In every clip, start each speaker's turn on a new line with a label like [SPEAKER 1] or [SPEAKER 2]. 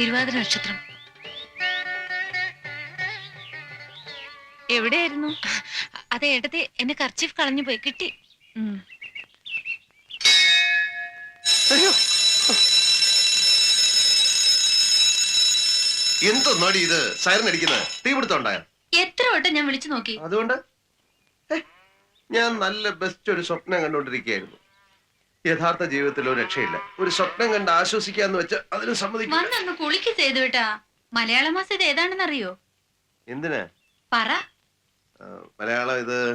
[SPEAKER 1] തിരുവാതിര നക്ഷത്രം.
[SPEAKER 2] എവിടെയായിരുന്നു?
[SPEAKER 1] അത് ഏട്ടത്തി എന്നെ കർച്ചീഫ് കളഞ്ഞു പോയി. കിട്ടി.
[SPEAKER 3] എന്തൊന്നാടി ഇത്? സൈറൻ അടിക്കുന്നത് തീപിടുത്തം ഉണ്ടായോ
[SPEAKER 1] എത്ര വട്ടം ഞാൻ വിളിച്ചു നോക്കി.
[SPEAKER 3] അതുകൊണ്ട്? ഞാൻ നല്ല ബെസ്റ്റ് ഒരു സ്വപ്നം കണ്ടുകൊണ്ടിരിക്കുകയായിരുന്നു. യഥാർത്ഥ ജീവിതത്തിൽ ഒരു രക്ഷയില്ല. ഒരു സ്വപ്നം കണ്ട് ആശ്വസിക്കാന്ന് വെച്ച അതിന് സമ്മതിക്കില്ല.
[SPEAKER 1] വന്നൊന്ന് കുളിക്ക് ചെയ്തു മലയാള മാസം ഇത് ഏതാണെന്ന് അറിയോ
[SPEAKER 3] എന്തിനാ?
[SPEAKER 1] പറ.
[SPEAKER 3] ആ, മലയാളം ഇത്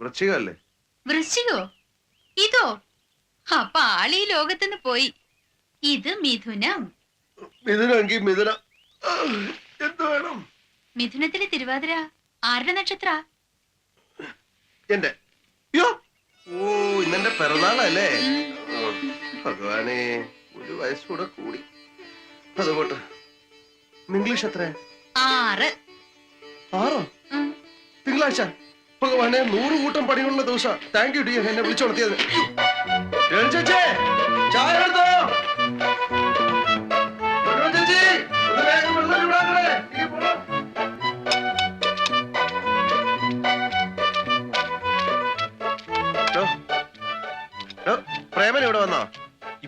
[SPEAKER 3] വൃശ്ചികമല്ലേ?
[SPEAKER 1] വൃശ്ചികോ? ഇതോ? അപ്പൊ ആളീ ലോകത്തുനിന്ന് പോയി. ഇത് മിഥുനം.
[SPEAKER 3] മിഥുനെങ്കിൽ മിഥുന. ആ, എന്ത് വേണം?
[SPEAKER 1] മിഥുനത്തിലെ തിരുവാതിര ആരുടെ നക്ഷത്ര?
[SPEAKER 3] എന്റെ. യോ ഓ ഇന്നെന്റെ പിറന്നാളല്ലേ? ഭഗവാനെ ഒരു വയസ്സൂടെ കൂടി അതുകൊണ്ട് ഇംഗ്ലീഷ് എത്ര
[SPEAKER 1] ആറ്.
[SPEAKER 3] ആറോ. തിങ്കളാഴ്ച. ഭഗവാനെ നൂറ് കൂട്ടം പണിയുള്ള ദിവസം. താങ്ക് യു ഡിയർ എന്നെ വിളിച്ചുണർത്തിയത് ചേച്ചേ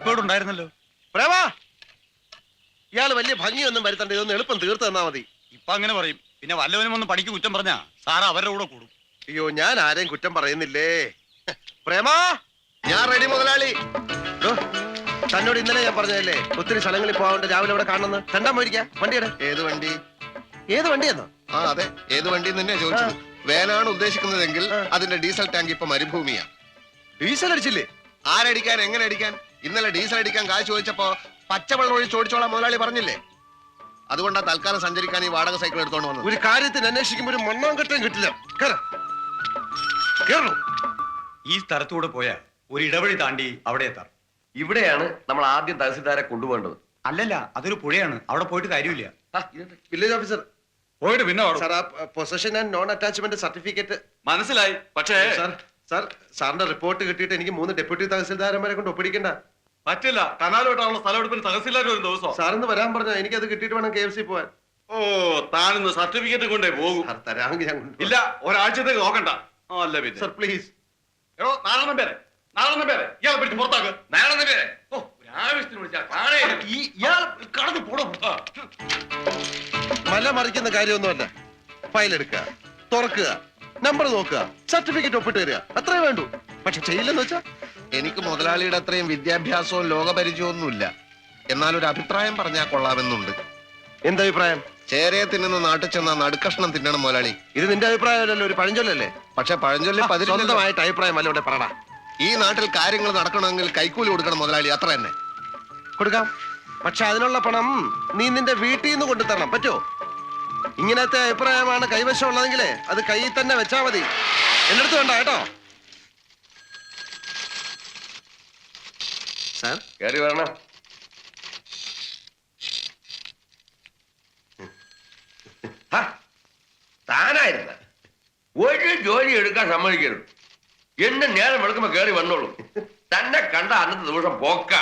[SPEAKER 4] ഇപ്പോഴും ഉണ്ടായിരുന്നല്ലോ.
[SPEAKER 3] പ്രേമ! ഇയാൾ വലിയ ഭംഗിയൊന്നും വരുത്തണ്ട ഇതൊന്ന് എളുപ്പം തീർത്തു തന്നാ മതി.
[SPEAKER 4] ഇപ്പൊ അങ്ങനെ പറയും. പിന്നെ വല്ലവനും ഒന്ന് പണിക്ക് കുറ്റം പറഞ്ഞാ സാറ് അവരുടെ കൂടെ കൂടും.
[SPEAKER 3] അയ്യോ ഞാൻ ആരെയും കുറ്റം പറയുന്നില്ലേ? പ്രേമാ! ഞാൻ റെഡി മുതലാളി. തന്നോട് ഇന്നലെ ഞാൻ പറഞ്ഞതല്ലേ? ഒത്തിരി സ്ഥലങ്ങളിൽ പോകാണ്ട് രാവിലെ ഇവിടെ കാണുന്നു കണ്ടാ പോയിരിക്കാം വണ്ടിയുടെ
[SPEAKER 5] ഏത് വണ്ടി?
[SPEAKER 3] ഏത് വണ്ടിയെന്നോ?
[SPEAKER 5] ആ അതെ. ഏത് വണ്ടി തന്നെ ചോദിച്ചത്. വേനാണ് ഉദ്ദേശിക്കുന്നതെങ്കിൽ അതിന്റെ ഡീസൽ ടാങ്ക് ഇപ്പൊ മരുഭൂമിയാ.
[SPEAKER 3] ഡീസൽ അടിച്ചില്ലേ?
[SPEAKER 5] ആരടിക്കാൻ എങ്ങനെ അടിക്കാൻ? ഇന്നലെ ഡീസൽ അടിക്കാൻ കാശ് ചോദിച്ചപ്പോ പച്ചവെള്ളം ഒഴിച്ച് ഓടിച്ചോളാം മുതലാളി പറഞ്ഞില്ലേ? അതുകൊണ്ടാ തൽക്കാലം സഞ്ചരിക്കാൻ ഈ വാടക സൈക്കിൾ എടുത്തോണ്ട് വന്നത്.
[SPEAKER 3] ഒരു കാര്യത്തിന് അന്വേഷിക്കുമ്പോൾ ഒരു മണ്ണാങ്കട്ടയും കിട്ടില്ല.
[SPEAKER 4] ഈ സ്ഥലത്തൂടെ പോയാ ഒരു ഇടവഴി താണ്ടി അവിടെ എത്താം.
[SPEAKER 6] ഇവിടെയാണ് നമ്മൾ ആദ്യം തഹസിൽദാരെ കൊണ്ടുപോകേണ്ടത്.
[SPEAKER 4] അല്ലല്ല അതൊരു പുഴയാണ്. അവിടെ പോയിട്ട് കാര്യമില്ല.
[SPEAKER 3] വില്ലേജ് ഓഫീസർ
[SPEAKER 7] പോയിട്ട് പിന്നെ
[SPEAKER 3] possession and non attachment certificate
[SPEAKER 7] മനസ്സിലായി. പക്ഷേ
[SPEAKER 3] സാർ സാർ സാറിന്റെ റിപ്പോർട്ട് കിട്ടിയിട്ട് എനിക്ക് മൂന്ന് ഡെപ്യൂട്ടി തഹസിൽദാരന്മാരെ കൊണ്ട് ഒപ്പിടിക്കണ്ട.
[SPEAKER 7] പറ്റില്ല. കനാലോട്ടാണല്ലോ സ്ഥലം എടുപ്പിന് തഹസിൽദാർ ഒരു ദിവസം.
[SPEAKER 3] സാറിന്ന് വരാൻ പറഞ്ഞ എനിക്ക് അത് കിട്ടിയിട്ട് വേണം കെ എഫ് സി പോവാൻ.
[SPEAKER 7] ഓ താനിന്ന് സർട്ടിഫിക്കറ്റ് കൊണ്ടേ പോകും.
[SPEAKER 3] സാർ തരാമെങ്കിൽ ഞാൻ കൊണ്ടുപോകാം.
[SPEAKER 7] ഇല്ല ഒരാഴ്ചത്തേക്ക് നോക്കണ്ട. ആ, അല്ല പിന്നെ.
[SPEAKER 3] Sir please.
[SPEAKER 7] എടോ നാലെണ്ണം പേരെ. നാലെണ്ണം പേരെ. ഇയാളെ പിടിച്ച് പുറത്താക്ക്.
[SPEAKER 6] നാളെ പേരെ. ഓ ഒരു ആവശ്യത്തിന് വിളിച്ചാൽ കാണേ.
[SPEAKER 7] ഈ ഇയാൾ കടന്നു പോടോ.
[SPEAKER 3] മല മറിക്കുന്ന കാര്യമൊന്നുമല്ല. ഫയൽ എടുക്കുക തുറക്കുക നമ്പർ നോക്കുക സർട്ടിഫിക്കറ്റ് ഒപ്പിട്ട് തരിക. അത്രേ വേണ്ടു. പക്ഷെ ചെയ്യില്ലെന്ന് വെച്ചാ
[SPEAKER 5] എനിക്ക് മുതലാളിയുടെ അത്രയും വിദ്യാഭ്യാസവും ലോകപരിചയമൊന്നുമില്ല. എന്നാൽ ഒരു അഭിപ്രായം പറഞ്ഞാൽ കൊള്ളാമെന്നുണ്ട്.
[SPEAKER 3] എന്തഭിപ്രായം
[SPEAKER 5] ചേരയെ തിന്നുന്ന നാട്ടിൽ ചെന്ന നടുക്കഷ്ണം തിന്നണം മുതലാളി.
[SPEAKER 3] ഇത് നിന്റെ അഭിപ്രായമല്ലല്ലോ ഒരു പഴഞ്ചൊല്ലല്ലേ?
[SPEAKER 5] പക്ഷെ പഴഞ്ചൊല്ലി
[SPEAKER 3] സ്വന്തമായിട്ട് അഭിപ്രായം അല്ല ഇവിടെ പറടാ.
[SPEAKER 5] ഈ നാട്ടിൽ കാര്യങ്ങൾ നടക്കണമെങ്കിൽ കൈക്കൂലി കൊടുക്കണം മുതലാളി അത്ര തന്നെ.
[SPEAKER 3] കൊടുക്കാം. പക്ഷെ അതിനുള്ള പണം നീ നിന്റെ വീട്ടിൽ നിന്ന് കൊണ്ടു തരണം പറ്റോ? ഇങ്ങനത്തെ അഭിപ്രായമാണ് കൈവശം ഉള്ളതെങ്കിലേ അത് കയ്യിൽ തന്നെ വെച്ചാൽ മതി. എന്നിടത്ത് വേണ്ട കേട്ടോ? സാർ.
[SPEAKER 6] കയറി വരണം. താനായിരുന്ന. ഒരു ജോലി എടുക്കാൻ സമ്മതിക്കരുത്. എന്നെ നേരം വെളുക്കുമ്പോ കയറി വന്നോളൂ. തന്നെ കണ്ട അന്നത്തെ ദിവസം പോക്ക.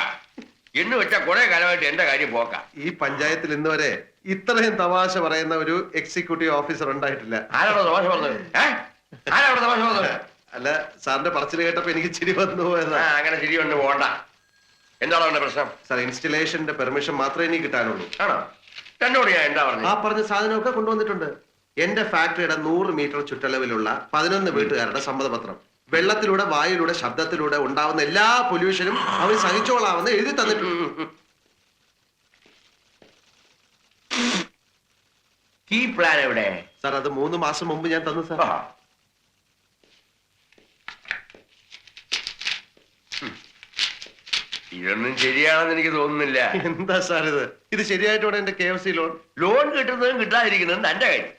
[SPEAKER 6] എന്ന് വെച്ചാ കുറെ കാലമായിട്ട് എന്റെ കാര്യം പോക്ക.
[SPEAKER 3] ഈ പഞ്ചായത്തിൽ ഇന്ന് വരെ ഇത്രയും തമാശ പറയുന്ന ഒരു എക്സിക്യൂട്ടീവ് ഓഫീസർ ഉണ്ടായിട്ടില്ല.
[SPEAKER 6] ആരാണോ തമാശ പറഞ്ഞത്? ആരാണോ തമാശ പറഞ്ഞത്?
[SPEAKER 3] അല്ല സാറിന്റെ പറച്ചിൽ കേട്ടപ്പോ എനിക്ക് ചിരി വന്നു പോയതാ.
[SPEAKER 6] അങ്ങനെ ചിരി വന്നു പോണ്ട. എന്താണോ അവന്റെ പ്രശ്നം?
[SPEAKER 3] സാർ ഇൻസ്റ്റലേഷന്റെ പെർമിഷൻ മാത്രമേ ഇനി കിട്ടാനുള്ളൂ.
[SPEAKER 6] ആണോ? എന്നോട് ഞാൻ എന്താ
[SPEAKER 3] ആ പറഞ്ഞ സാധനമൊക്കെ കൊണ്ടുവന്നിട്ടുണ്ട്. എന്റെ ഫാക്ടറിയുടെ നൂറ് മീറ്റർ ചുറ്റളവിലുള്ള പതിനൊന്ന് വീട്ടുകാരുടെ സമ്മതപത്രം. വെള്ളത്തിലൂടെ വായിലൂടെ ശബ്ദത്തിലൂടെ ഉണ്ടാവുന്ന എല്ലാ പൊല്യൂഷനും അവർ സഹിച്ചോളാമെന്ന് എഴുതി തന്നിട്ടുണ്ട്.
[SPEAKER 6] കീ പ്ലാൻ എവിടെ?
[SPEAKER 3] സാർ അത് മൂന്ന് മാസം മുമ്പ് ഞാൻ തന്നു സാർ
[SPEAKER 6] ആ. ഉം. ഇതൊന്നും ശരിയാണെന്ന് എനിക്ക് തോന്നുന്നില്ല.
[SPEAKER 3] എന്താ സാർ ഇത്? ഇത് ശരിയായിട്ടോടെ എന്റെ K F C loan
[SPEAKER 6] loan കിട്ടുന്നതും കിട്ടാതിരിക്കുന്നതും തന്റെ കാര്യം.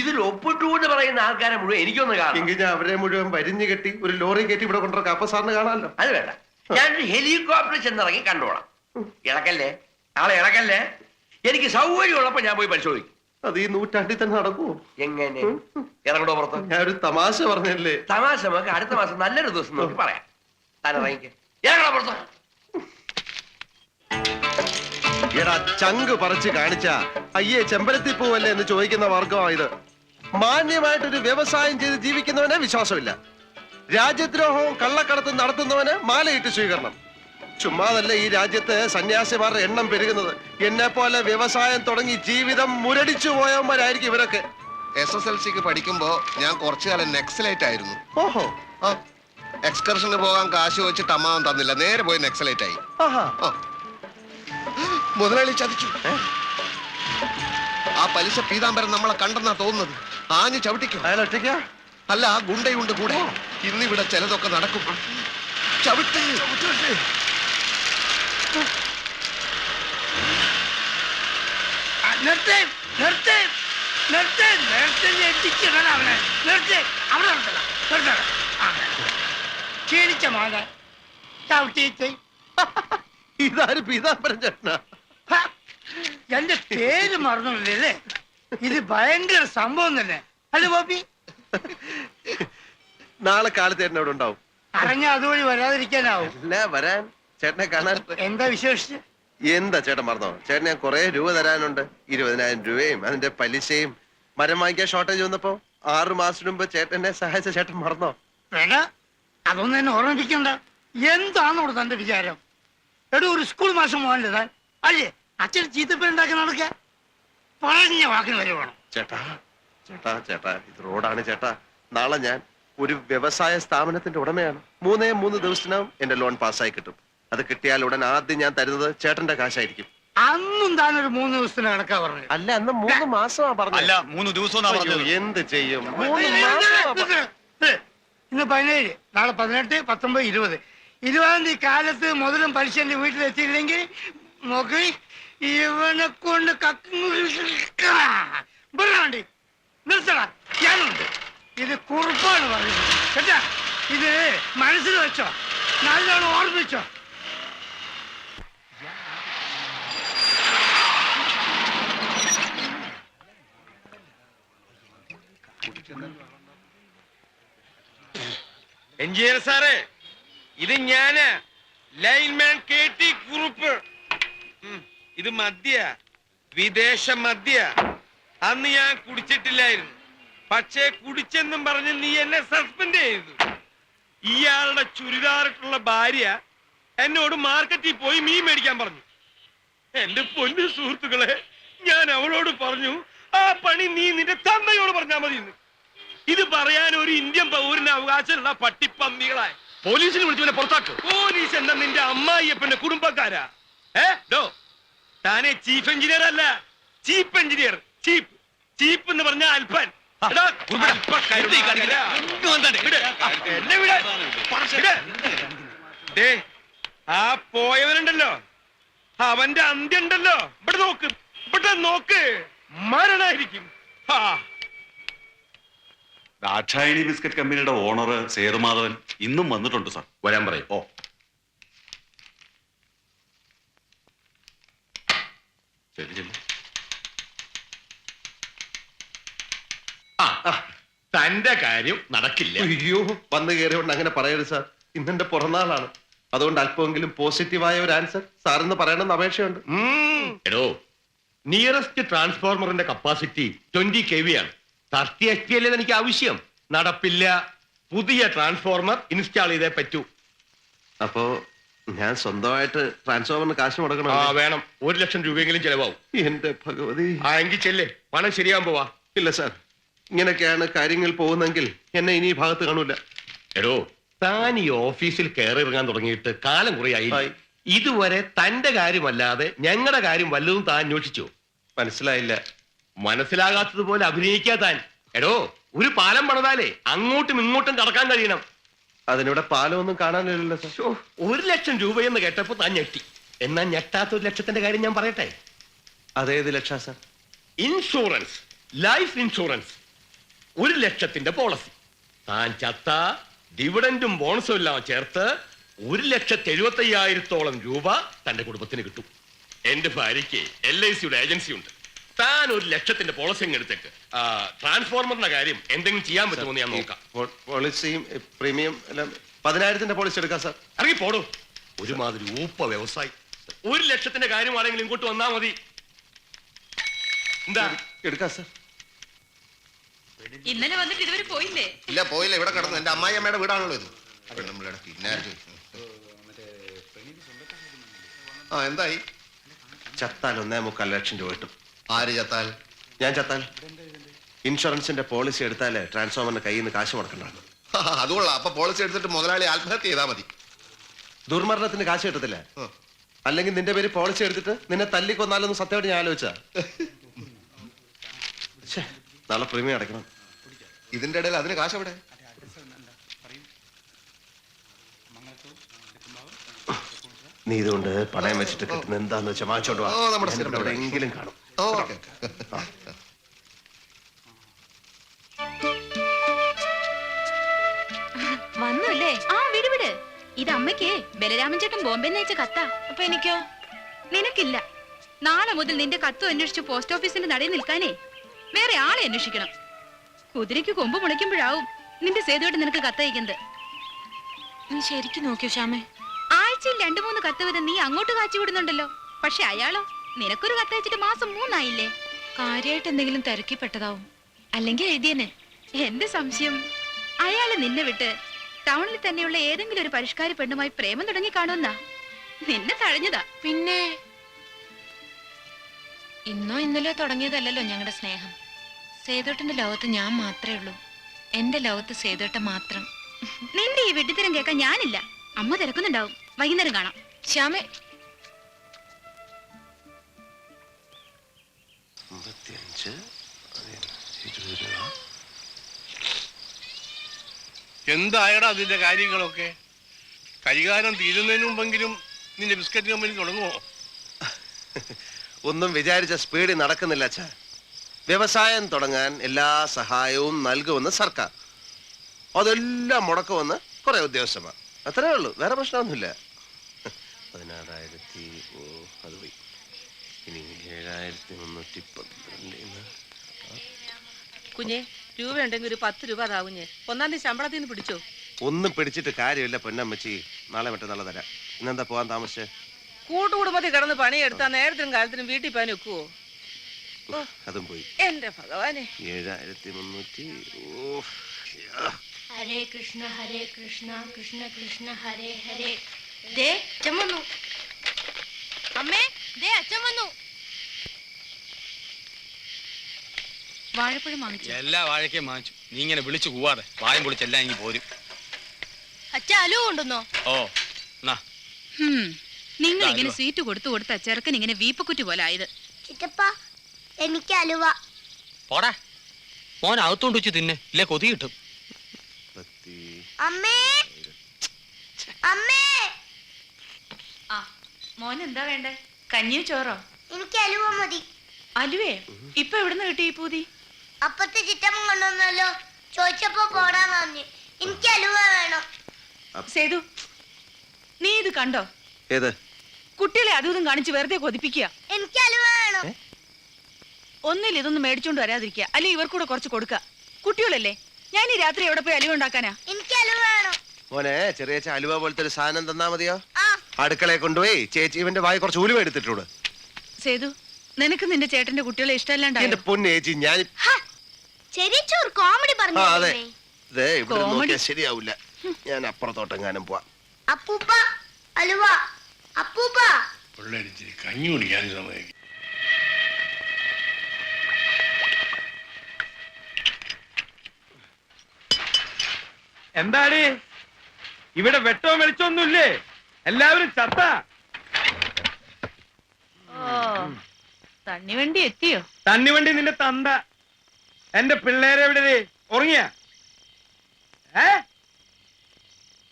[SPEAKER 6] ഇതിൽ ഒപ്പിട്ടു എന്ന് പറയുന്ന ആൾക്കാരെ മുഴുവൻ എനിക്കൊന്ന് കാണാം
[SPEAKER 3] എങ്കിൽ ഞാൻ അവരെ മുഴുവൻ വരിഞ്ഞു കെട്ടി ഒരു ലോറി കയറ്റി ഇവിടെ കൊണ്ടുവരാം അപ്പൊ സാറിന് കാണാമല്ലോ.
[SPEAKER 6] അത് വേണ്ട. ഞാനൊരു ഹെലികോപ്റ്റർ ചെന്നിറങ്ങി കണ്ടോളാം ഇളക്കല്ലേ? ആളെ ഇളക്കല്ലേ? എനിക്ക് സൗകര്യമുള്ളപ്പോ ഞാൻ പോയി പരിശോധിക്കും.
[SPEAKER 3] അത് ഈ നൂറ്റാണ്ടിൽ തന്നെ നടക്കുമോ
[SPEAKER 6] എങ്ങനെ? ഇറങ്ങടോ പുറത്ത്.
[SPEAKER 3] ഞാൻ ഒരു തമാശ പറഞ്ഞല്ലേ?
[SPEAKER 6] തമാശ നമുക്ക് അടുത്ത മാസം നല്ലൊരു ദിവസം നോക്കി പറയാം. താൻ ഇറങ്ങിക്കേ. ഇറങ്ങടോ പുറത്ത്.
[SPEAKER 3] എടാ ചങ്ക് പറിച്ച് കാണിച്ച അയ്യേ ചെമ്പരത്തി പൂവല്ലേ എന്ന് ചോദിക്കുന്ന വർഗമാണ് ഇത്. മാന്യമായിട്ടൊരു വ്യവസായം ചെയ്ത് ജീവിക്കുന്നവനെ വിശ്വാസമില്ല. രാജ്യദ്രോഹവും കള്ളക്കടത്തും നടത്തുന്നവന് മാലയിട്ട് സ്വീകരണം. ചുമ്മാതല്ല ഈ രാജ്യത്ത് സന്യാസിമാരുടെ എണ്ണം പെരുകുന്നത്. എന്നെ പോലെ വ്യവസായം തുടങ്ങി ജീവിതം മുരടിച്ചു പോയവന്മാരായിരിക്കും ഇവരൊക്കെ.
[SPEAKER 8] എസ് എസ് എൽ സിക്ക് പഠിക്കുമ്പോ ഞാൻ കുറച്ചു കാലം നെക്സലൈറ്റ് ആയിരുന്നു.
[SPEAKER 3] ഓഹോ.
[SPEAKER 8] ആ എക്സ്കർഷന് പോകാൻ കാശ് വെച്ചിട്ട് അമ്മാവൻ തന്നില്ല. നേരെ പോയി നെക്സലൈറ്റ് ആയി.
[SPEAKER 3] ആഹാ.
[SPEAKER 8] ആ. മുതലാളി ചതിച്ചു. ആ പലിശ പീതാംബരൻ നമ്മളെ കണ്ടെന്നാ തോന്നുന്നത്. ആഞ്ഞു ചവിട്ടിക്കും. അല്ല ആ ഗുണ്ടയുണ്ട് കൂടെ. ഇന്നിവിടെ ചിലതൊക്കെ നടക്കും. ചവിട്ട്.
[SPEAKER 9] നിർത്ത് നിർത്ത് നിർത്ത് നിർത്ത് ഞെട്ടിച്ചിടണം അവനെ. നിർത്തേ അവിടെ നിർത്തണം നിർത്തണം ആ. ക്ഷീണിച്ച മോനെ. ചവിട്ടിയിട്ട്.
[SPEAKER 3] ഇതാര് പീതാംബരൻ ചേട്ടനാ?
[SPEAKER 9] എന്റെ പേര് മറന്നില്ലേ ഇത് ഭയങ്കര സംഭവം തന്നെ. അല്ലേ ബോബി?
[SPEAKER 3] നാളെ കാലത്ത് ചേട്ടൻ അവിടെ ഉണ്ടാവും.
[SPEAKER 9] അറിഞ്ഞ അതുവഴി വരാതിരിക്കാനാവും.
[SPEAKER 3] അല്ല വരാൻ ചേട്ടനെ കാണാൻ.
[SPEAKER 9] എന്താ വിശേഷിച്ച്?
[SPEAKER 3] എന്താ ചേട്ടൻ മറന്നോ? ചേട്ടൻ ഞാൻ കുറെ രൂപ തരാനുണ്ട്. ഇരുപതിനായിരം രൂപയും അതിന്റെ പലിശയും. മരം വാങ്ങിക്കാൻ ഷോർട്ടേജ് വന്നപ്പോ ആറു മാസത്തിന് മുമ്പ് ചേട്ടനെ സഹായിച്ച ചേട്ടൻ മറന്നോ?
[SPEAKER 9] വേണ്ട അതൊന്നും എന്നെ ഓർമ്മിപ്പിക്കണ്ട. എന്താണ് അവിടെ തന്റെ വിചാരം? എടോ ഒരു സ്കൂൾ മാസം പോകാനില്ല താൻ അല്ലേ? അച്ഛൻ ചീത്തപ്പേരുണ്ടാക്കാൻ നടക്ക പറഞ്ഞ വാക്കിന് വരെ വേണം
[SPEAKER 3] ചേട്ടാ ചേട്ടാ ചേട്ടാ ഇത് റോഡാണ് ചേട്ടാ. നാളെ ഞാൻ ഒരു വ്യവസായ സ്ഥാപനത്തിന്റെ ഉടമയാണ്. മൂന്നേ മൂന്ന് ദിവസത്തിനകം എന്റെ ലോൺ പാസ്സായി കിട്ടും. അത് കിട്ടിയാൽ ഉടൻ ആദ്യം ഞാൻ തരുന്നത് ചേട്ടന്റെ കാശായിരിക്കും.
[SPEAKER 9] അന്നും താൻ ഒരു മൂന്ന് ദിവസത്തിന് കണക്കാ പറഞ്ഞു
[SPEAKER 3] അല്ല അന്ന് മൂന്ന് മാസമാ
[SPEAKER 4] അല്ല
[SPEAKER 3] പറഞ്ഞത്
[SPEAKER 4] മൂന്ന് ദിവസം എന്നാ പറഞ്ഞത്.
[SPEAKER 3] എന്ത് ചെയ്യും? മൂന്ന് മാസമാ
[SPEAKER 9] ഇന്ന് പതിനേഴ് നാളെ പതിനെട്ട് പത്തൊമ്പത് ഇരുപത്. ഇരുപതാം തീയതി കാലത്ത് മുതലും പലിശ എന്റെ വീട്ടിലെത്തിയില്ലെങ്കിൽ നോക്കി ഇവനെ കൊണ്ട് കക്കുണ്ടി നിർത്തട. ഞാനുണ്ട്. ഇത് കുറുപ്പാണ് പറയുന്നത്. കേട്ടാ? ഇത് മനസ്സിൽ വെച്ചോ. നല്ലോണം ഓർമ്മിച്ചോ.
[SPEAKER 10] എഞ്ചിനീയർ സാറേ ഇത് ഞാൻ. Lineman K T Kurup. ഇത് മദ്യ. വിദേശ മദ്യ. അന്ന് ഞാൻ കുടിച്ചിട്ടില്ലായിരുന്നു. പക്ഷേ കുടിച്ചെന്നും പറഞ്ഞ് നീ എന്നെ സസ്പെൻഡ് ചെയ്തു. ഇയാളുടെ ചുരിദാറിട്ടുള്ള ഭാര്യ എന്നോട് മാർക്കറ്റിൽ പോയി മീൻ മേടിക്കാൻ പറഞ്ഞു. എന്റെ പൊന്നു സുഹൃത്തുക്കളെ ഞാൻ അവളോട് പറഞ്ഞു ആ പണി നീ നിന്റെ തന്നയോട് പറഞ്ഞാൽ മതി ഇത് പറയാൻ ഒരു ഇന്ത്യൻ പൗരന് അവകാശമുള്ള പട്ടിപ്പന്നികളായ. പോലീസിന് വിളിച്ചവനെ പുറത്താക്ക്. പോലീസ് എന്താ നിന്റെ അമ്മായിയപ്പന്റെ കുടുംബക്കാരാ? താനെ ചീഫ് എഞ്ചിനീയർ അല്ല. Chief engineer. ചീപ്പ്. ചീപ്പ് എന്ന് പറഞ്ഞ അൽപ്പൻ ആ. പോയവനുണ്ടല്ലോ. അവന്റെ അന്ത്യണ്ടല്ലോ ഇവിടെ നോക്ക്. ഇവിടെ നോക്ക്. മരണായിരിക്കും.
[SPEAKER 11] ദാക്ഷായണി ബിസ്ക്കറ്റ് കമ്പനിയുടെ ഓണർ സേതുമാധവൻ ഇന്നും വന്നിട്ടുണ്ട് സാർ.
[SPEAKER 12] വരാൻ പറയും.
[SPEAKER 11] ഓ ശരി ശരി
[SPEAKER 12] തന്റെ കാര്യം നടക്കില്ല.
[SPEAKER 3] അയ്യോ വന്നു കയറിയോണ്ട് അങ്ങനെ പറയരുത് സാർ. ഇന്നെന്റെ പുറന്നാളാണ്. അതുകൊണ്ട് അല്പമെങ്കിലും പോസിറ്റീവായ ഒരു ആൻസർ സാറിന്ന് പറയണമെന്ന് അപേക്ഷയുണ്ട്.
[SPEAKER 12] എടോ നിയറസ്റ്റ് ട്രാൻസ്ഫോർമറിന്റെ കപ്പാസിറ്റി ട്വന്റി കെ വി ആണ്. തർട്ടി എച്ച് പി അല്ലേ എനിക്ക് ആവശ്യം? നടപ്പില്ല. പുതിയ ട്രാൻസ്ഫോർമർ ഇൻസ്റ്റാൾ ചെയ്തേ പറ്റൂ.
[SPEAKER 3] അപ്പോ ഞാൻ സ്വന്തമായിട്ട് ട്രാൻസ്ഫോമറിന് കാശ് മുടക്കണം.
[SPEAKER 12] ആ വേണം. ഒരു ലക്ഷം രൂപയെങ്കിലും ചെലവാകും
[SPEAKER 3] എന്റെ ഭഗവതി.
[SPEAKER 12] ആ എങ്കിൽ ചെല്ലേ. പണം ശരിയാൻ പോവാ.
[SPEAKER 3] ഇല്ല സാർ. ഇങ്ങനെയൊക്കെയാണ് കാര്യങ്ങൾ പോകുന്നെങ്കിൽ എന്നെ ഇനി ഈ ഭാഗത്ത് കാണൂല.
[SPEAKER 12] എടോ താൻ ഈ ഓഫീസിൽ കയറി ഇറങ്ങാൻ തുടങ്ങിയിട്ട് കാലം കുറയായി
[SPEAKER 3] ആയി.
[SPEAKER 12] ഇതുവരെ തന്റെ കാര്യമല്ലാതെ ഞങ്ങളുടെ കാര്യം വല്ലതും താൻ അന്വേഷിച്ചു?
[SPEAKER 3] മനസ്സിലായില്ല.
[SPEAKER 12] മനസ്സിലാകാത്തതുപോലെ അഭിനയിക്കാ താൻ. എടോ ഒരു പാലം പണിതാലേ അങ്ങോട്ടും ഇങ്ങോട്ടും കടക്കാൻ കഴിയണം.
[SPEAKER 3] അതിനിവിടെ പാലമൊന്നും കാണാനില്ലല്ലോ സാർ.
[SPEAKER 12] ശ്ശോ, ഒരു ലക്ഷം രൂപയെന്ന് കേട്ടപ്പോ താൻ ഞെട്ടി. എന്നാ ഞെട്ടാത്ത ഒരു ലക്ഷത്തിന്റെ കാര്യം ഞാൻ പറയട്ടെ?
[SPEAKER 3] അതേത് ലക്ഷ സർ?
[SPEAKER 12] ഇൻഷുറൻസ് ലൈഫ് ഇൻഷുറൻസ് ഒരു ലക്ഷത്തിന്റെ പോളിസി. താൻ ചത്ത ഡിവിഡന്റും ബോണസും എല്ലാം ചേർത്ത് ഒരു ലക്ഷത്തി എഴുപത്തി രൂപ തന്റെ കുടുംബത്തിന് കിട്ടും. എന്റെ ഭാര്യയ്ക്ക് എൽ ഐ സിയുടെ ഏജൻസി ഉണ്ട്. താൻ ഒരു ലക്ഷത്തിന്റെ പോളിസി അങ്ങ് എടുത്തേക്ക്. ആ, ട്രാൻസ്ഫോർമറിന്റെ കാര്യം എന്തെങ്കിലും ചെയ്യാൻ പറ്റുമോ എന്ന് ഞാൻ നോക്കാം.
[SPEAKER 3] പോ- പോളിസിയും എ, പ്രീമിയം എല്ലാം പതിനായിരത്തിന്റെ പോളിസി എടുക്കാം സാർ.
[SPEAKER 12] ഇറങ്ങി പോടോ. ഒരുമാതിരി ഊപ്പ വ്യവസായി.
[SPEAKER 13] ഒരു ലക്ഷത്തിന്റെ കാര്യം ആണെങ്കിലും ഇങ്ങോട്ട് വന്നാ മതി. എന്താ?
[SPEAKER 3] എടുക്കാം സാർ.
[SPEAKER 1] ഇന്നലെ വന്നിട്ട് ഇതുവരെ പോയില്ലേ?
[SPEAKER 5] ഇല്ല പോയില്ല. ഇവിടെ കിടന്നു എന്റെ അമ്മായി അമ്മയുടെ വീടാണല്ലോ ഇത്. പെണ്ണുമ്പിള്ളയുടെ പിന്നെ ആ എന്തായി?
[SPEAKER 3] ചത്താൽ ഒന്നേ മുക്കാൽ ലക്ഷം രൂപ കിട്ടും.
[SPEAKER 5] ആര് ചത്താൽ?
[SPEAKER 3] ഞാൻ ചത്താൽ? ഇൻഷുറൻസിന്റെ പോളിസി എടുത്താലേ ട്രാൻസ്ഫോമറിന്റെ കയ്യിൽ നിന്ന് കാശ് മുടക്കണ്ടാണ്
[SPEAKER 5] അതുകൊള്ളാം അപ്പൊ പോളിസി എടുത്തിട്ട് മുതലാളി ആത്മഹത്യ ചെയ്താൽ മതി.
[SPEAKER 3] ദുർമരണത്തിന് കാശ് കിട്ടത്തില്ല. അല്ലെങ്കിൽ നിന്റെ പേര് പോളിസി എടുത്തിട്ട് നിന്നെ തല്ലിക്കൊന്നാലൊന്നും സത്യമായിട്ട് ഞാൻ ആലോചിച്ചാ? നല്ല നാളെ പ്രീമിയം അടയ്ക്കണം.
[SPEAKER 5] ഇതിന്റെ ഇടയിൽ അതിന് കാശ് എവിടെ
[SPEAKER 3] നീ ഇതുകൊണ്ട് പണയം വെച്ചിട്ട് കിട്ടുന്ന എന്താന്ന് വെച്ചാൽ വാങ്ങിച്ചോണ്ട്. എവിടെയെങ്കിലും കാണും.
[SPEAKER 5] ഓക്കെ
[SPEAKER 1] വന്നുല്ലേ? ആ വിട് വിട്. ഇത് അമ്മയ്ക്ക് ബലരാമൻ ചേട്ടൻ ബോംബെ നയിച്ച കത്താ. അപ്പൊ എനിക്കോ? നിനക്കില്ല. നാളെ മുതൽ നിന്റെ കത്തും അന്വേഷിച്ച് പോസ്റ്റ് ഓഫീസിന്റെ നടയിൽ നിൽക്കാനേ. വേറെ ആളെ അന്വേഷിക്കണം. കുതിരയ്ക്ക് കൊമ്പ് മുളയ്ക്കുമ്പോഴാവും നിന്റെ സേതുവായിട്ട് നിനക്ക് കത്തയക്കുന്നത്
[SPEAKER 14] നീ ശരിക്കും നോക്കിയോ ശ്യാമേ?
[SPEAKER 1] ആഴ്ചയിൽ രണ്ടു മൂന്ന് കത്ത് വരെ നീ അങ്ങോട്ട് കാച്ചി വിടുന്നുണ്ടല്ലോ. പക്ഷെ അയാളോ? നിനക്കൊരു കത്തയച്ചിട്ട് മാസം മൂന്നായില്ലേ?
[SPEAKER 14] കാര്യമായിട്ട് എന്തെങ്കിലും തിരക്കിപ്പെട്ടതാവും. അല്ലെങ്കിൽ എഴുതിയനെ.
[SPEAKER 1] എന്റെ സംശയം? അയാൾ നിന്നെ വിട്ട് ടൗണിൽ തന്നെയുള്ള ഏതെങ്കിലും ഒരു പരിഷ്കാര പെണ്ണുമായി പ്രേമം തുടങ്ങി കാണുമെന്നാ? നിന്നെ തഴഞ്ഞതാ.
[SPEAKER 14] പിന്നെ ഇന്നോ ഇന്നലെ തുടങ്ങിയതല്ലല്ലോ ഞങ്ങളുടെ സ്നേഹം. സേതോട്ടന്റെ ലോകത്ത് ഞാൻ മാത്രമേ ഉള്ളൂ. എന്റെ ലോകത്ത് സേതോട്ട മാത്രം.
[SPEAKER 1] നിന്റെ ഈ വെട്ടിത്തരം കേൾക്കാൻ ഞാനില്ല. അമ്മ തിരക്കുന്നുണ്ടാവും. വൈകുന്നേരം കാണാം.
[SPEAKER 14] ശ്യാമേ
[SPEAKER 3] അമ്പത്തിയഞ്ച് ഇരുപത് രൂപ
[SPEAKER 13] എന്തായടാ അതിന്റെ കാര്യങ്ങളൊക്കെ? കൈകാര്യം തീരുന്നതിന് മുമ്പെങ്കിലും നിന്റെ ബിസ്ക്കറ്റ് കമ്പനി തുടങ്ങുമോ
[SPEAKER 3] ഒന്നും വിചാരിച്ച സ്പീഡിൽ നടക്കുന്നില്ല അച്ഛാ. വ്യവസായം തുടങ്ങാൻ എല്ലാ സഹായവും നൽകുമെന്ന് സർക്കാർ. അതെല്ലാം മുടക്കുമെന്ന് കുറെ ഉദ്യോഗസ്ഥന്മാർ. അത്രേ ഉള്ളൂ വേറെ പ്രശ്നമൊന്നുമില്ല. പതിനാറായിരത്തി ഓ അത് പോയി. ഇനി ഏഴായിരത്തി മുന്നൂറ്റി പന്ത്രണ്ട്
[SPEAKER 15] കുഞ്ഞെ രൂപ ഉണ്ടെങ്കിൽ ഒരു പത്ത് രൂപ അതാവുഞ്ഞ് ഒന്നാം തീയതി ശമ്പളത്തിൽ നിന്ന് പിടിച്ചോ?
[SPEAKER 3] ഒന്നും പിടിച്ചിട്ട് കാര്യമില്ല പൊന്നമ്മച്ചി. നാളെ മറ്റന്നാളെ തരാം. ഇന്നെന്താ പോകാൻ താമസിച്ചേ?
[SPEAKER 15] കൂട്ടുകുടുംബത്തിൽ കിടന്ന് പണിയെടുത്താ നേരത്തിനും കാലത്തിനും വീട്ടിൽ പോകാൻ വെക്കുവോ
[SPEAKER 3] അതും പോയി.
[SPEAKER 15] എന്റെ ഭഗവാനെ.
[SPEAKER 3] ഏഴായിരത്തി മുന്നൂറ്റി ഓ യാ.
[SPEAKER 14] ഹരേ കൃഷ്ണ ഹരേ കൃഷ്ണ കൃഷ്ണ കൃഷ്ണ ഹരേ ഹരേ. ദേ അച്ഛൻ വന്നു. അമ്മേ ദേ അച്ഛൻ വന്നു.
[SPEAKER 1] വാഴപ്പഴം വാങ്ങിച്ചു.
[SPEAKER 10] എല്ലാ വാഴയ്ക്കും വാങ്ങിച്ചു. നീ ഇങ്ങനെ വിളിച്ചു കൂവാതെ. വായം പൊളിച്ചെല്ലാം ഇനി പോരും.
[SPEAKER 14] അച്ഛാ അലു കൊണ്ടുവന്നോ?
[SPEAKER 10] ഓ എന്നാ
[SPEAKER 1] നിങ്ങൾ ഇങ്ങനെ
[SPEAKER 10] സീറ്റ്
[SPEAKER 1] സ്വീറ്റ് കൊടുത്തു കൊടുത്ത ചെറുക്കൻ ഇങ്ങനെ വീപ്പക്കുറ്റി പോലെ ആയത്.
[SPEAKER 14] ചിറ്റപ്പ എനിക്ക് അലുവ.
[SPEAKER 10] പോടാ. മോൻ അകത്തോണ്ട് വെച്ച് തിന്നെ. ഇല്ലേ കൊതി കിട്ടും.
[SPEAKER 3] പത്തി.
[SPEAKER 14] അമ്മേ. അമ്മേ.
[SPEAKER 1] ആ മോൻ എന്താ വേണ്ടേ? കഞ്ഞിയോ ചോറോ?
[SPEAKER 14] എനിക്ക് അലുവ മതി.
[SPEAKER 1] അലുവേ ഇപ്പൊ എവിടുന്ന് കിട്ടി ഈ പൂതി?
[SPEAKER 14] അപ്പത്തെ ചിറ്റമ്മ കൊണ്ടുവന്നല്ലോ. ചോദിച്ചപ്പോ പോടാൻ പറഞ്ഞു. എനിക്ക് അലുവ വേണം.
[SPEAKER 15] സേതു നീ ഇത് കണ്ടോ?
[SPEAKER 3] ഏത്?
[SPEAKER 15] കുട്ടികളെ അതും ഇതും കാണിച്ച് വെറുതെ കൊതിപ്പിക്കുക.
[SPEAKER 14] എനിക്ക് അലുവ വേണം.
[SPEAKER 15] ഒന്നിൽ ഇതൊന്നും മേടിച്ചോണ്ട് വരാതിരിക്കുക. അല്ലെ ഇവർക്കൂടെ കുറച്ച് കൊടുക്കുക. കുട്ടികളല്ലേ? ഞാൻ ഈ രാത്രി എവിടെ പോയി അലുവ ഉണ്ടാക്കാനാ?
[SPEAKER 14] എനിക്ക് അലുവ വേണം.
[SPEAKER 3] മോനെ ചെറിയ ചാലുവ പോലത്തെ ഒരു സാധനം തന്നാ മതിയോ?
[SPEAKER 14] ആ.
[SPEAKER 3] അടുക്കളയെ കൊണ്ടുപോയി ചേച്ചി ഇവന്റെ വായി കുറച്ച് ഉലുവ എടുത്തിട്ടുണ്ട്
[SPEAKER 15] സേതു നിനക്ക് നിന്റെ ചേട്ടന്റെ കുട്ടികളെ ഇഷ്ടമല്ലാണ്ടായോ?
[SPEAKER 3] എന്റെ പൊന്നു ചേച്ചി
[SPEAKER 14] ചെറിയ കോമഡി
[SPEAKER 3] ആ
[SPEAKER 14] പറഞ്ഞു
[SPEAKER 3] അതെ. ദേ ഇവിടെ
[SPEAKER 15] കോമഡി.
[SPEAKER 3] നോക്കിയാൽ ശരിയാവില്ല. ഞാൻ അപ്പുറത്തോട്ടെങ്ങാനും പോവാം.
[SPEAKER 14] അപ്പൂപ്പ അലുവ അപ്പൂപ്പ.
[SPEAKER 13] പിള്ളേരിച്ചിരി കഞ്ഞി കുടിക്കാൻ സമയം
[SPEAKER 10] എന്താടി? ഇവിടെ വെട്ടോ വെളിച്ചൊന്നുമില്ലേ എല്ലാവരും ചത്ത.
[SPEAKER 15] തണ്ണി വണ്ടി എത്തിയോ?
[SPEAKER 10] തണ്ണി വണ്ടി നിന്റെ തന്ത. എന്റെ പിള്ളേരെ എവിടെ ഉറങ്ങിയ?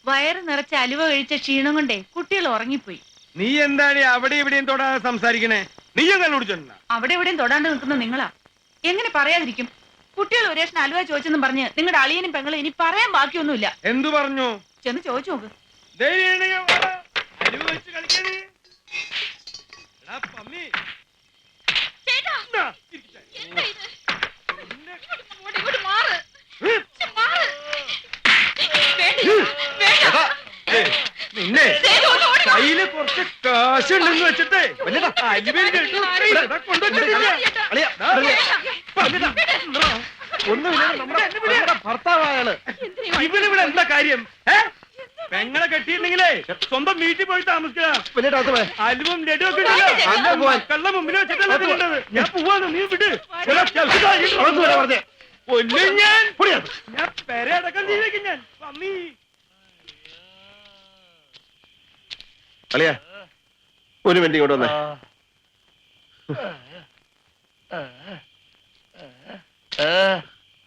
[SPEAKER 15] വയറ് നിറച്ച അലുവ കഴിച്ച ക്ഷീണം കൊണ്ടേ കുട്ടികൾ ഉറങ്ങിപ്പോയി.
[SPEAKER 10] നീ എന്താണ് അവിടെ ഇവിടെയും തൊടാതെ സംസാരിക്കണേ? നീയും കണ്ടുപിടിച്ചോണ്ടാ
[SPEAKER 15] അവിടെ എവിടെയും തൊടാണ്ട് നിൽക്കുന്ന നിങ്ങളാ? എങ്ങനെ പറയാതിരിക്കും? കുട്ടികൾ ഒരേ അലുവ ചോദിച്ചെന്നും പറഞ്ഞ് നിങ്ങളുടെ അളിയനും പെങ്ങളും ഇനി പറയാൻ ബാക്കിയൊന്നുമില്ല.
[SPEAKER 10] എന്തു പറഞ്ഞു?
[SPEAKER 15] ചെന്ന് ചോദിച്ചു നോക്ക്.
[SPEAKER 10] ധൈര്യമുണ്ടെങ്കിൽ വാ. അരുവ് വെച്ച് കളിക്കണേ. എടാ പന്നി. കയ്യിൽ കുറച്ച് കാശുണ്ടെന്ന് വെച്ചിട്ടേ. ഒന്നുമില്ല നമ്മുടെ നമ്മുടെ ഭർത്താവാണ് ഇവനിവിടെ എന്താ കാര്യം? ഏ? പെങ്ങളെ കെട്ടിയിരുന്നെങ്കിലേ സ്വന്തം വീട്ടിൽ പോയി താമസിക്കാം അലുവും ലഡു ഒക്കെ ഉണ്ടല്ലോ മക്കളുടെ മുമ്പിൽ വെച്ചിട്ടല്ലേ. ഞാൻ പോവാണ് നീ വിട്. കൊല്ലും ഞാൻ. ഞാൻ പെരയടക്കം ചെയ്തേക്കും ഞാൻ. പന്നി
[SPEAKER 3] അളിയ ഒരു മിനിറ്റ് ഇങ്ങോട്ട് വന്നേ.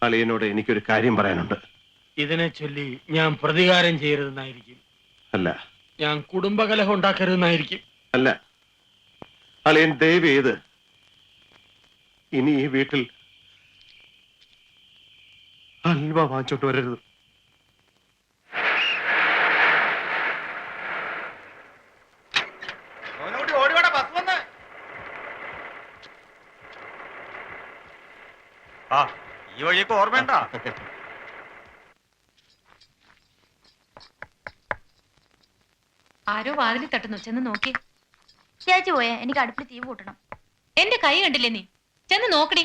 [SPEAKER 3] അളിയനോട് എനിക്കൊരു കാര്യം പറയാനുണ്ട്.
[SPEAKER 10] ഇതിനെ ചൊല്ലി ഞാൻ പ്രതികാരം ചെയ്യരുതെന്നായിരിക്കും.
[SPEAKER 3] അല്ല.
[SPEAKER 10] ഞാൻ കുടുംബകലഹം ഉണ്ടാക്കരുതെന്നായിരിക്കും.
[SPEAKER 3] അല്ല. അളിയൻ ദയവ് ചെയ്ത് ഇനി ഈ വീട്ടിൽ അൽവ വാങ്ങിച്ചോട്ട് വരരുത്.
[SPEAKER 4] ആ ഈ വഴിയൊക്കെ ഓർമ്മയുണ്ട?
[SPEAKER 2] ആരോ വാതിലിൽ തട്ടുന്നു. ചെന്ന് നോക്കി.
[SPEAKER 14] ചേച്ചി പോയേ. എനിക്ക് അടുപ്പിൽ തീ കൂട്ടണം.
[SPEAKER 2] എന്റെ കൈ കണ്ടില്ലേ നീ? ചെന്ന് നോക്കടി.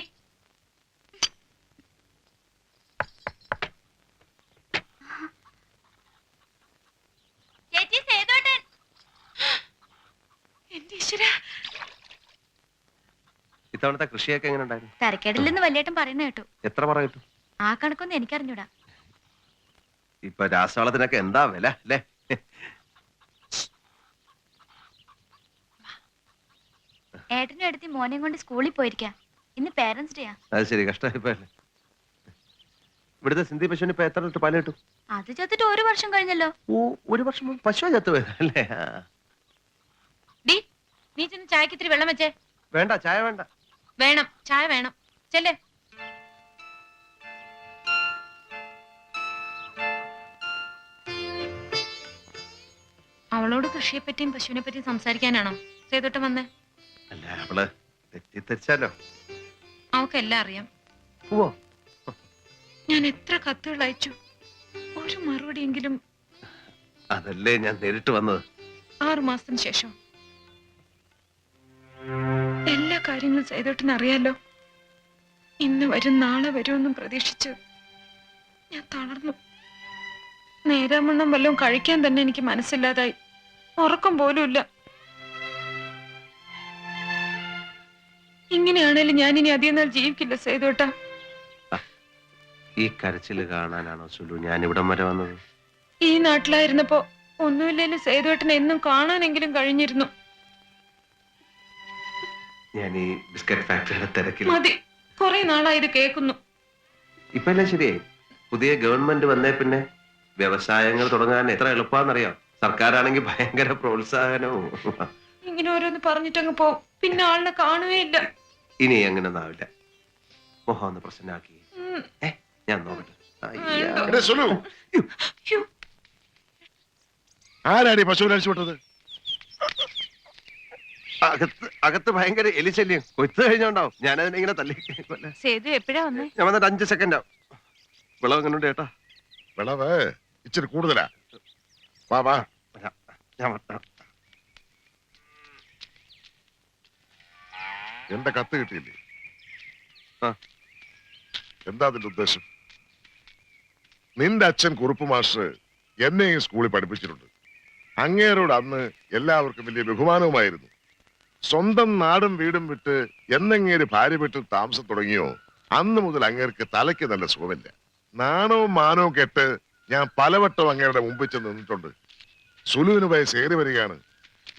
[SPEAKER 14] ചേച്ചി സേതോട്ടൻ
[SPEAKER 2] എന്റെ ഈശ്വര.
[SPEAKER 3] ഇത്തവണത്തെ കൃഷിയൊക്കെ എങ്ങനെ ഉണ്ടായിരുന്നു?
[SPEAKER 14] തരക്കേടില്ലെന്ന് വലിയേട്ടൻ പറയുന്ന കേട്ടു.
[SPEAKER 3] എത്ര പറ കിട്ടും?
[SPEAKER 14] ആ കണക്കൊന്നും എനിക്കറിഞ്ഞൂടാ.
[SPEAKER 3] ഇപ്പൊ രാസവളത്തിനൊക്കെ എന്താ വില അല്ലേ?
[SPEAKER 14] ഏട്ടനും എടുത്തി മോനെയും കൊണ്ട് സ്കൂളിൽ പോയിരിക്കാം. ഇന്ന് പേരൻസ് ഡേയാ
[SPEAKER 3] അത് ശരി കഷ്ടമായിപ്പോയല്ലേ ഇവിടുത്തെ സിന്ധി പശുവിന് ഇപ്പൊ എത്ര ലിറ്റർ പാൽ കിട്ടും?
[SPEAKER 14] അത് ചത്തിട്ട് ഒരു വർഷം കഴിഞ്ഞല്ലോ.
[SPEAKER 3] ഓ ഒരു വർഷം മുമ്പ് പശു ചത്തു അല്ലേ
[SPEAKER 2] ഡി നീ ചെന്ന് ചായക്ക് ഇത്തിരി വെള്ളം വെച്ചേ.
[SPEAKER 3] വേണ്ട ചായ വേണ്ട.
[SPEAKER 2] വേണം ചായ വേണം. ചെല്ലേ. അവളോട് കൃഷിയെ പറ്റിയും പശുവിനെ പറ്റിയും സംസാരിക്കാനാണോ ചെയ്തോട്ട് വന്നേ.
[SPEAKER 3] അല്ല അവൾ തെറ്റിദ്ധരിച്ചാലോ?
[SPEAKER 2] അവക്കെല്ലാം അറിയാം.
[SPEAKER 3] പോവോ
[SPEAKER 2] ഞാൻ എത്ര കത്തുകൾ അയച്ചു. ഒരു മറുപടിയെങ്കിലും.
[SPEAKER 3] അതല്ലേ ഞാൻ നേരിട്ട് വന്നത്?
[SPEAKER 2] ആറു മാസത്തിന് ശേഷം. എല്ലാ കാര്യങ്ങളും സേതോട്ടിന് അറിയാലോ ഇന്ന് വരും നാളെ വരുമെന്നും പ്രതീക്ഷിച്ച് ഞാൻ തളർന്നു. നേരാമണ്ണം വല്ലതും കഴിക്കാൻ തന്നെ എനിക്ക് മനസ്സില്ലാതായി. ഉറക്കം പോലും ഇങ്ങനെയാണേലും ഞാൻ ഇനി അധികം നാൾ ജീവിക്കില്ല സേതോട്ട
[SPEAKER 3] ഈ കരച്ചിൽ കാണാനാണോ സുലു ഞാൻ ഇവിടം വരെ വന്നത്?
[SPEAKER 2] ഈ നാട്ടിലായിരുന്നപ്പോ ഒന്നുമില്ലേലും സേതുവേട്ടനെ എന്നും കാണാനെങ്കിലും കഴിഞ്ഞിരുന്നു.
[SPEAKER 3] ഞാൻ ഈ ബിസ്ക്കറ്റ് ഫാക്ടറിയുടെ തിരക്കിൽ
[SPEAKER 2] മതി കുറെ നാളായി ഇത് കേൾക്കുന്നു.
[SPEAKER 3] ഇപ്പൊ എല്ലാം ശരിയായി പുതിയ ഗവൺമെന്റ് വന്നേ പിന്നെ വ്യവസായങ്ങൾ തുടങ്ങാൻ എത്ര എളുപ്പാന്നറിയാം? സർക്കാരാണെങ്കിൽ ഭയങ്കര പ്രോത്സാഹനവും.
[SPEAKER 2] ഇങ്ങനെ ഓരോന്ന് പറഞ്ഞിട്ടങ്ങ് പോവും. പിന്നെ ആളിനെ കാണുകയില്ല
[SPEAKER 3] ഇനി അങ്ങനെ ഒന്നാവില്ല മോഹം ഒന്ന് പ്രശ്നമാക്കി. ഏ ഞാൻ നോക്കട്ടെ. അയ്യ.
[SPEAKER 8] എടേ സുലു. ആരാടി പശുവിനെ വിട്ടത്?
[SPEAKER 3] അകത്ത് അകത്ത് ഭയങ്കര എലിശല്യം. കൊയ്ത്ത് കഴിഞ്ഞോണ്ടാവും. ഞാനതിനെ ഇങ്ങനെ തല്ലി.
[SPEAKER 2] സേതു എപ്പോഴാ വന്നേ?
[SPEAKER 3] ഞാൻ വന്നിട്ട് അഞ്ച് സെക്കൻഡ് ആവും വിളവ് എങ്ങനെയുണ്ട് ചേട്ടാ
[SPEAKER 8] വിളവ് ഇച്ചിരി കൂടുതലാ. വാ വാ.
[SPEAKER 3] ഞാൻ വ-
[SPEAKER 8] എന്റെ കത്ത് കിട്ടിയില്ലേ? എന്താ അതിന്റെ ഉദ്ദേശം? നിന്റെ അച്ഛൻ കുറുപ്പ് മാസ്റ്റർ എന്നെ ഈ സ്കൂളിൽ പഠിപ്പിച്ചിട്ടുണ്ട്. അങ്ങേരോട് അന്ന് എല്ലാവർക്കും വലിയ ബഹുമാനവുമായിരുന്നു. സ്വന്തം നാടും വീടും വിട്ട് എന്നെങ്ങേര് ഭാര്യ വീട്ടിൽ താമസം തുടങ്ങിയോ അന്ന് മുതൽ അങ്ങേർക്ക് തലയ്ക്ക് നല്ല സുഖമില്ല. നാണവും മാനവും കെട്ട് ഞാൻ പലവട്ടം അങ്ങേരുടെ മുമ്പിൽ ചെന്ന് നിന്നിട്ടുണ്ട്. സുലുവിന് വയസ്സേറി വരികയാണ്.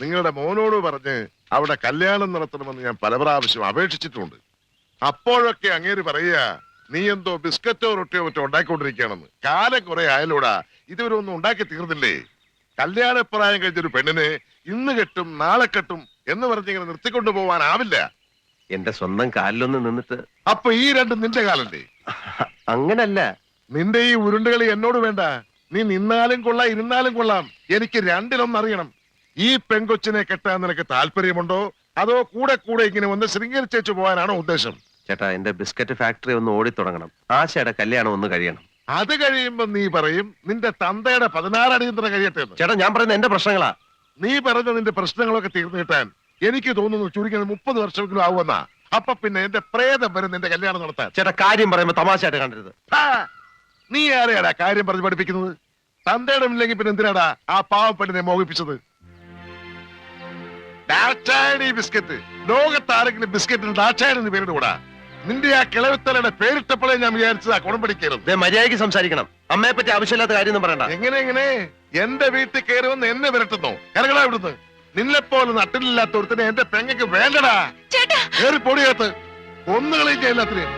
[SPEAKER 8] നിങ്ങളുടെ മോനോട് പറഞ്ഞ് അവിടെ കല്യാണം നടത്തണമെന്ന് ഞാൻ പല പ്രാവശ്യം അപേക്ഷിച്ചിട്ടുണ്ട്. അപ്പോഴൊക്കെ അങ്ങേര് പറയുക നീ എന്തോ ബിസ്ക്കറ്റോ റൊട്ടിയോ മറ്റോ ഉണ്ടാക്കിക്കൊണ്ടിരിക്കുകയാണെന്ന് കാലം കുറെ ആയാലൂടാ ഇതുവരെ ഒന്നും ഉണ്ടാക്കി തീർന്നില്ലേ? കല്യാണപ്രായം കഴിഞ്ഞൊരു പെണ്ണിനെ ഇന്ന് കെട്ടും നാളെ കെട്ടും എന്ന് പറഞ്ഞിങ്ങനെ നിർത്തിക്കൊണ്ടു പോവാനാവില്ല.
[SPEAKER 3] എന്റെ സ്വന്തം കാലിലൊന്ന് നിന്നിട്ട്
[SPEAKER 8] അപ്പൊ ഈ രണ്ടും നിന്റെ കാലല്ലേ?
[SPEAKER 3] അങ്ങനല്ല.
[SPEAKER 8] നിന്റെ ഈ ഉരുണ്ടുകളി എന്നോട് വേണ്ട. നീ നിന്നാലും കൊള്ളാം ഇരുന്നാലും കൊള്ളാം. എനിക്ക് രണ്ടിലൊന്നറിയണം ഈ പെങ്കൊച്ചിനെ കെട്ടാൻ നിനക്ക് താല്പര്യമുണ്ടോ? അതോ കൂടെ കൂടെ ഇങ്ങനെ ഒന്ന് ശൃംഗരിച്ചേച്ചു പോകാനാണോ ഉദ്ദേശം?
[SPEAKER 3] ചേട്ടാ എന്റെ ബിസ്ക്കറ്റ് ഫാക്ടറി ഒന്ന് ഓടി തുടങ്ങണം. ആശയുടെ കല്യാണം ഒന്ന് കഴിയണം.
[SPEAKER 8] അത് കഴിയുമ്പോ നീ പറയും നിന്റെ തന്തയുടെ പതിനാറ് അടിയന്തരം കഴിയട്ടെ എന്ന്.
[SPEAKER 3] ചേട്ടാ ഞാൻ പറയുന്നത് എന്റെ പ്രശ്നങ്ങളാ.
[SPEAKER 8] നീ പറഞ്ഞ നിന്റെ പ്രശ്നങ്ങളൊക്കെ തീർന്നു കിട്ടാൻ എനിക്ക് തോന്നുന്നു ചുരുങ്ങിയത് മുപ്പത് വർഷമെങ്കിലും ആവുമെന്നാ. അപ്പൊ പിന്നെ എന്റെ പ്രേതം വരെ നിന്റെ കല്യാണം നടത്താൻ.
[SPEAKER 3] ചേട്ടാ കാര്യം പറയുമ്പോ തമാശയായിട്ട് കണ്ടരുത്
[SPEAKER 8] ഹാ! നീ ആരെയാടാ കാര്യം പറഞ്ഞ് പഠിപ്പിക്കുന്നത്? തന്തയുടെ ഇല്ലെങ്കിൽ പിന്നെ എന്തിനാടാ ആ പാവപ്പെട്ടിനെ മോഹിപ്പിച്ചത്? ഡാറ്റായണി ബിസ്ക്കറ്റ്. ലോകത്താരെങ്കിലും ബിസ്ക്കറ്റിന് ഡാറ്റായണി എന്ന് പേരിടുകൂടാ നിന്റെ ആ കിളവിത്തലയുടെ പേരിട്ടപ്പോഴേ ഞാൻ വിചാരിച്ചതാ കുണം പിടിക്കരുത്.
[SPEAKER 3] ദേ മര്യാദയ്ക്ക് സംസാരിക്കണം. അമ്മയെ പറ്റി ആവശ്യമില്ലാത്ത കാര്യം ഒന്നും പറയണ്ട.
[SPEAKER 8] എങ്ങനെ എങ്ങനെ? എന്റെ വീട്ടിൽ കയറി വന്ന് എന്നെ വിരട്ടുന്നു. കരകളാ ഇവിടുന്ന്. നിന്നെ പോലെ നട്ടിലില്ലാത്ത ഒരുത്തിനെ എന്റെ പെങ്ങക്ക് വേണ്ടടാ.
[SPEAKER 2] കയറി
[SPEAKER 8] കേറി പൊടിയകത്ത് ഒന്നുകളെയും എല്ലാത്തിനെയും.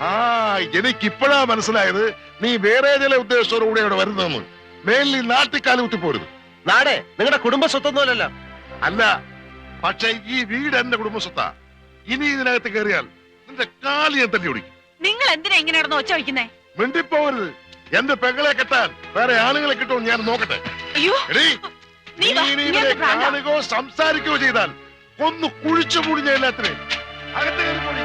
[SPEAKER 8] ആ എനിക്കിപ്പോഴാ മനസ്സിലായത് നീ വേറെ ചില ഉദ്ദേശത്തോടു കൂടെ ഇവിടെ വരുന്നതെന്ന്. മേലിൽ നാട്ടിക്കാൽ കുത്തിപ്പോരുത്
[SPEAKER 3] നാടേ നിങ്ങളുടെ കുടുംബ സ്വത്തൊന്നുമല്ലല്ലോ.
[SPEAKER 8] അല്ല പക്ഷെ ഈ വീട് എന്റെ കുടുംബസ്വത്താ. ഇനി ഇതിനകത്ത് കയറിയാൽ നിന്റെ കാലി ഞാൻ തല്ലി ഓടിക്കും.
[SPEAKER 1] നിങ്ങൾ എന്തിനാ ഇങ്ങനെ നടന്ന് ഒച്ച വയ്ക്കുന്നേ?
[SPEAKER 8] മിണ്ടിപ്പോരുത് എന്റെ പെങ്ങളെ കെട്ടാൻ വേറെ ആളുകളെ കിട്ടുമോ ഞാൻ നോക്കട്ടെ.
[SPEAKER 1] അയ്യോ
[SPEAKER 8] എടീ,
[SPEAKER 1] നീ
[SPEAKER 8] നീ
[SPEAKER 1] വാ,
[SPEAKER 8] ഇനി ഇവരെ
[SPEAKER 1] ഒന്ന് പ്രാന്താ.
[SPEAKER 8] കാണുകയോ സംസാരിക്കുകയോ ചെയ്താൽ ഒന്ന് കുഴിച്ചു മൂടിഞ്ഞ എല്ലാത്തിനെയും. അകത്ത് കയറി പോടി